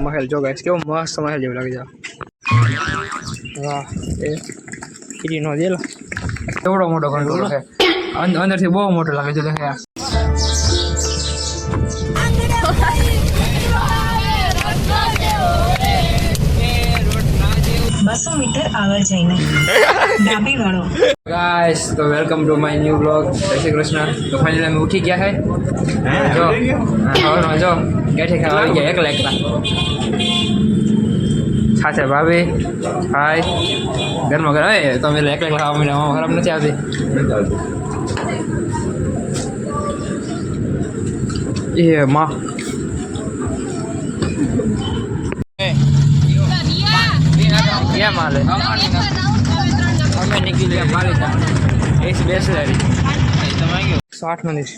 મહેલ જો ગાઈસ કેવો મસ્ત મહેલ જેવું લાગે છે વાહ એ કીડીનો જેલો એવડો મોટો છે અંદરથી બહુ મોટો લાગે છે દેખાય બસો મીટર આગળ જઈને. ડાબી વળો. ગાઈસ તો welcome to my new blog જય શ્રી કૃષ્ણ. તો ફાઇનલી અમે ઉઠી ગયા હે. જો. હા જો. કેઠી ખાવા આવી ગયા એકલા એકલા. સાથે ભાભી. હાય. ઘરમાં ઘર હવે તમે એકલા એકલા ખાવા મને ખરાબ નથી આવતી. એ માં. કેમ હાલે. અમે નીકળી ગયા પાલિતા એસી બેસલારી એકસો આઠ મિનિટ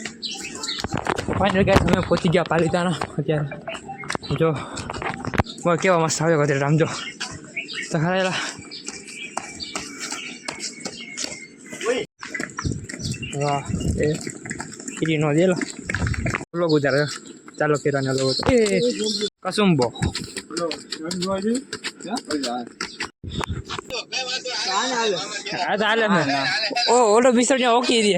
ફાઇનલ ગયા અમે પહોંચી ગયા પાલિતાના અત્યારે. જો કેવા મસ્ત આવ્યો અત્યારે રામજો તો ખરાયેલા વાહ એ કીડીનો દેલો. લોકો ગુજાર ચાલો કેરાને લોકો એ કસુંબો. હા ચાલે ને. ઓ ઓલો બિસ્તર ઓકી દે.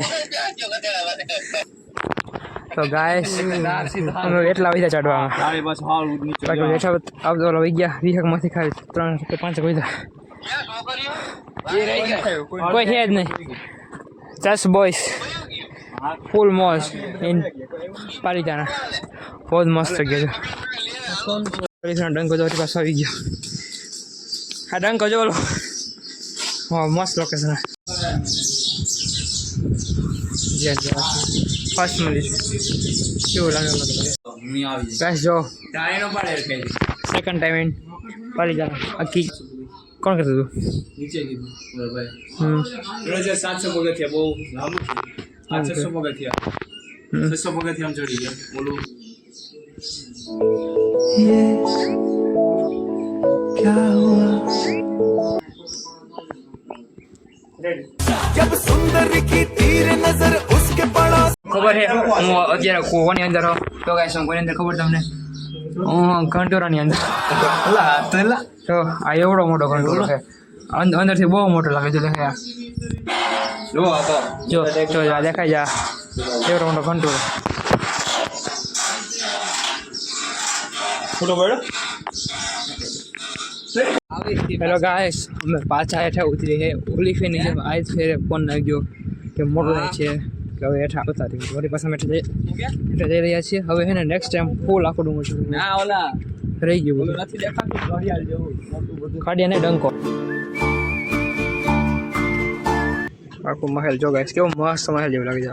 તો ગાય અમે એટલા વાગ્યા ચડવામાં. બાકી બેઠા આવતો ઓલો વહી ગયા વીહકમાંથી ખાલી ત્રણ કે પાંચ કોઈ કોઈ છે જ નહીં. ચસ બોયસ ફૂલ મોજ. ઇન પાલિતાના બહુ મસ્ત ગયો છે. ડંકો તો પાછો આવી ગયો. આ ડંકો જો મસ્ત લોકેશન ફર્સ્ટ મિનિટ કેવું લાગે બસ જો સેકન્ડ ટાઈમ ઇન પાલી જા આખી કોણ કરતું હતું નીચે કીધું રોજે સાતસો પગથિયા બહુ લાંબુ. છસો પગથિયા. છસો પગથિયા આમ ચડી ગયા બોલું અત્યારે કોની અંદર હો. તો ગાય શું કોની અંદર ખબર તમને? હું ઘંટોરાની અંદર. તો આ એવડો મોટો કંટોરો છે. અંદ- અંદરથી બહુ મોટો લાગે છે દેખાય. જો જો આ દેખાય જા એવડો મોટો ઘંટોરો હેલો ગાઈસ અમે પાછા હેઠા ઉતરી છે. ઓલી ફેની જેમ આજ ફેરે ફોન લાગ્યો કે મોટો છે. કે હવે હેઠા આવતા રહી વળી પાછા અમે જઈ એટલે જઈ રહ્યા છીએ. હવે હે ને નેક્સ્ટ ટાઈમ ફૂલ આખું ડુંગર છે ના ઓલા રહી ગયું બધું. નથી દેખાતું ઘડિયાળ જેવું. બધું. અને ડંકો. આખું મહેલ જો ગાઈસ કેવો મસ્ત મહેલ જેવું લાગે છે.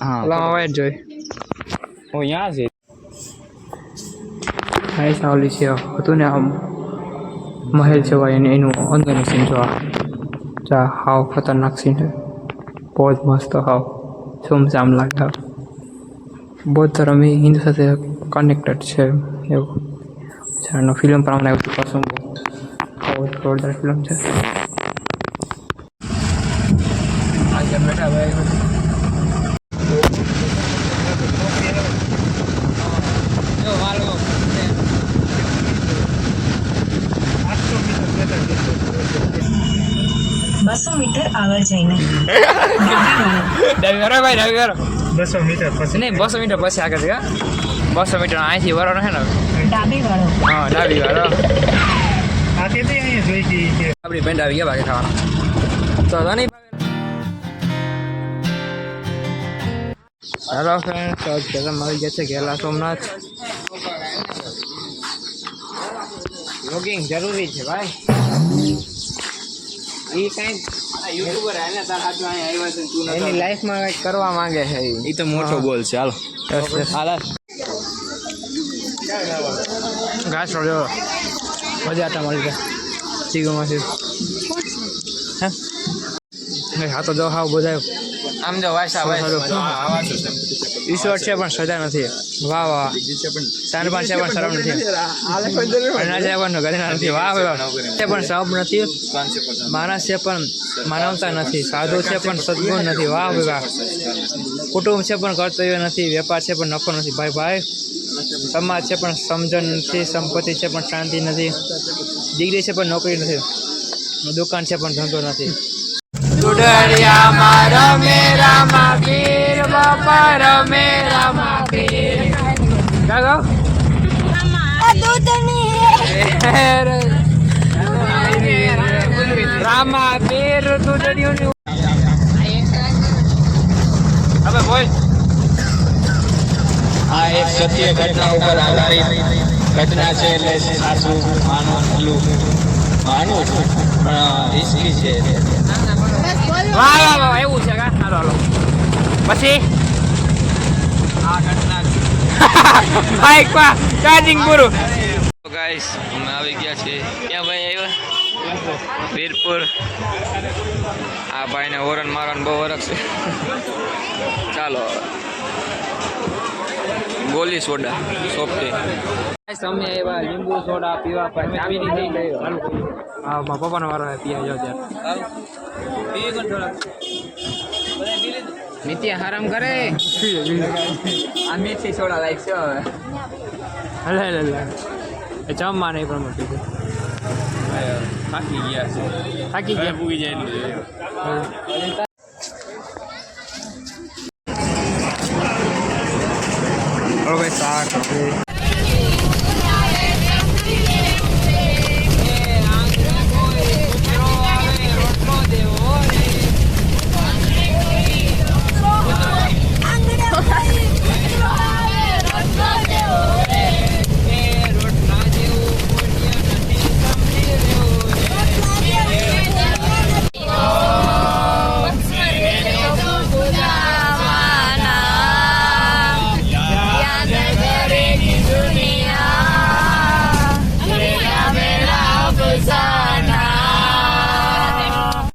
હા ઓલામાં વાઈટ જોઈ. ઓ અહીંયા છે? હાઈ સાવલી છે હતું ને આમ મહેલ છે ભાઈ અને એનું અંદરનું સીન જોવા. હાવ ખતરનાક સીન છે. જ મસ્ત હાવ સુમસામ લાગતા બૌદ્ધ ધર્મ એ હિન્દુ સાથે કનેક્ટેડ છે એવું ફિલ્મ અમને આવ્યું હતું કસુંબો બહુ જોરદાર ફિલ્મ છે આજે બેઠા ભાઈ બસો મીટર આગળ જઈને. ડાબી ભાઈ ડાબી વાળો બસો મીટર પછી. નહીં બસો મીટર પછી આગળ છે બસો મીટર અહીંથી વરો હે ને? ડાબી વાળો. હા ડાબી વાળો. આ કેતી અહીંયા જોઈ ગઈ કે. આપણી પેન્ટ આવી ગયા ભાગે ખાવાનો. તો તો નહીં હેલો ફ્રેન્ડ તો જગમ મળી ગયા છે ગેલા સોમનાથ. યોગિંગ જરૂરી છે ભાઈ. એ કંઈક યુટ્યુબર આને તાર હાથ અહીંયા આવ્યા છે તું એની લાઈફમાં કંઈક કરવા માંગે છે એ. તો મોટો ગોલ છે હાલો. બસ. ઘાસ રોડ્યો મજા આટા મળી ગયા ચીગોમાંથી હે? હા તો જો હાવ બધા આમ જો વાસા ઈશ્વર છે પણ સજા નથી વાહ વાહ ચાર પાંચ છે પણ શરમ નથી અનાજ છે પણ ગધેડા નથી વાહ વાહ છે પણ શબ નથી માણસ છે પણ માનવતા નથી સાધુ છે પણ સદગુણ નથી વાહ વાહ કુટુંબ છે પણ કર્તવ્ય નથી વેપાર છે પણ નફો નથી ભાઈ ભાઈ સમાજ છે પણ સમજણ નથી સંપત્તિ છે પણ શાંતિ નથી ડિગ્રી છે પણ નોકરી નથી દુકાન છે પણ ધંધો નથી સુડરિયામાં રમે રામા પીર બાપા રમે રામા પીર ગાગો રામા પીર દૂધડિયું હવે બોલ. આ એક સત્ય ઘટના ઉપર આધારિત ઘટના છે એટલે સાસુ એટલું માનવું પણ રિસ્કી છે. વાહ વાહ વાહ એવું છે કા? હાલો હાલો. પછી? આ ઘટના બાઈક પા ચાર્જિંગ પૂરું. ગાઈસ અમે આવી ગયા છીએ. ક્યાં ભાઈ આવ્યા? વીરપુર. આ ભાઈને ઓરન મારવાનું બહુ વરખ છે. ચાલો. Goli soda softy. અમે એવા લીંબુ સોડા પીવા પર ચાવીની થઈ ગઈ ચાલુ હા મારા પપ્પાનો વારો આવે પીવા જાવ ત્યારે. નીતિ હરામ કરે. આ મીઠી સોડા લાઈક છે હવે. હલે હલે હલે. એ જમવા નહીં પણ મોટી છે. થાકી ગયા છે. થાકી ગયા. પૂગી જાય 为啥狗逼